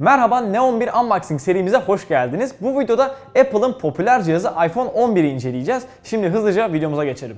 Merhaba Neon 1 Unboxing serimize hoş geldiniz. Bu videoda Apple'ın popüler cihazı iPhone 11'i inceleyeceğiz. Şimdi hızlıca videomuza geçelim.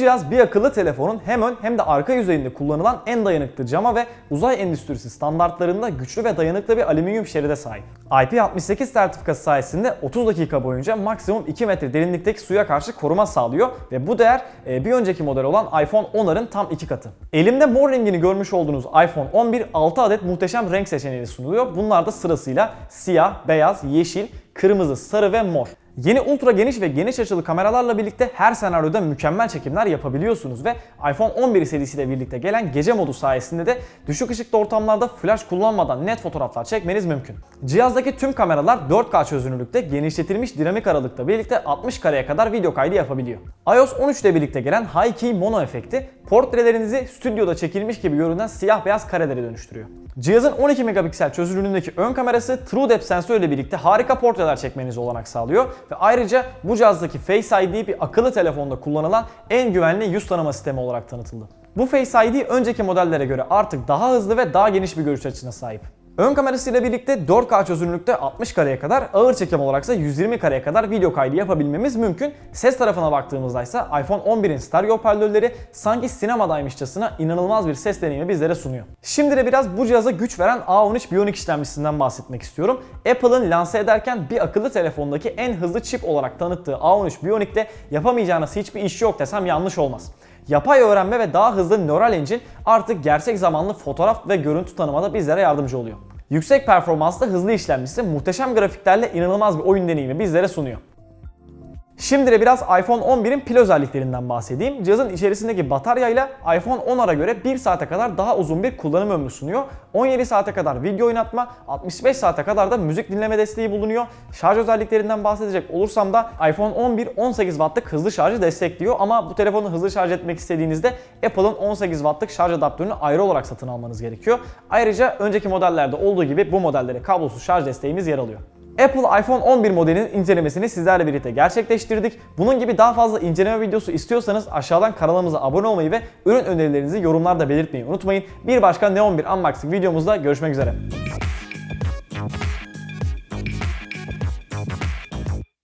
Cihaz bir akıllı telefonun hem ön hem de arka yüzeyinde kullanılan en dayanıklı cama ve uzay endüstrisi standartlarında güçlü ve dayanıklı bir alüminyum şeride sahip. IP68 sertifikası sayesinde 30 dakika boyunca maksimum 2 metre derinlikteki suya karşı koruma sağlıyor ve bu değer e, bir önceki model olan iPhone 10'ların tam 2 katı. Elimde mor rengini görmüş olduğunuz iPhone 11 6 adet muhteşem renk seçeneği sunuluyor. Bunlar da sırasıyla siyah, beyaz, yeşil, kırmızı, sarı ve mor. Yeni ultra geniş ve geniş açılı kameralarla birlikte her senaryoda mükemmel çekimler yapabiliyorsunuz ve iPhone 11 serisiyle birlikte gelen gece modu sayesinde de düşük ışıklı ortamlarda flash kullanmadan net fotoğraflar çekmeniz mümkün. Cihazdaki tüm kameralar 4K çözünürlükte genişletilmiş dinamik aralıkla birlikte 60 kareye kadar video kaydı yapabiliyor. iOS 13 ile birlikte gelen High Key Mono efekti portrelerinizi stüdyoda çekilmiş gibi görünen siyah beyaz karelere dönüştürüyor. Cihazın 12 megapiksel çözünürlüğündeki ön kamerası TrueDepth sensörü ile birlikte harika portreler çekmenize olanak sağlıyor ve ayrıca bu cihazdaki Face ID bir akıllı telefonda kullanılan en güvenli yüz tanıma sistemi olarak tanıtıldı. Bu Face ID önceki modellere göre artık daha hızlı ve daha geniş bir görüş açısına sahip. Ön kamerasıyla birlikte 4K çözünürlükte 60 kareye kadar, ağır çekim olaraksa 120 kareye kadar video kaydı yapabilmemiz mümkün. Ses tarafına baktığımızda ise iPhone 11'in stereo hoparlörleri sanki sinemadaymışçasına inanılmaz bir ses deneyimi bizlere sunuyor. Şimdi de biraz bu cihaza güç veren A13 Bionic işlemcisinden bahsetmek istiyorum. Apple'ın lanse ederken bir akıllı telefondaki en hızlı çip olarak tanıttığı A13 Bionic'te yapamayacağınız hiçbir iş yok desem yanlış olmaz. Yapay öğrenme ve daha hızlı Neural Engine artık gerçek zamanlı fotoğraf ve görüntü tanımada bizlere yardımcı oluyor. Yüksek performanslı hızlı işlemcisi muhteşem grafiklerle inanılmaz bir oyun deneyimi bizlere sunuyor. Şimdi de biraz iPhone 11'in pil özelliklerinden bahsedeyim. Cihazın içerisindeki bataryayla iPhone 10'lara göre 1 saate kadar daha uzun bir kullanım ömrü sunuyor. 17 saate kadar video oynatma, 65 saate kadar da müzik dinleme desteği bulunuyor. Şarj özelliklerinden bahsedecek olursam da iPhone 11 18 wattlık hızlı şarjı destekliyor ama bu telefonu hızlı şarj etmek istediğinizde Apple'ın 18 wattlık şarj adaptörünü ayrı olarak satın almanız gerekiyor. Ayrıca önceki modellerde olduğu gibi bu modellere kablosuz şarj desteğimiz yer alıyor. Apple iPhone 11 modelinin incelemesini sizlerle birlikte gerçekleştirdik. Bunun gibi daha fazla inceleme videosu istiyorsanız aşağıdan kanalımıza abone olmayı ve ürün önerilerinizi yorumlarda belirtmeyi unutmayın. Bir başka Neon 1 Unboxing videomuzda görüşmek üzere.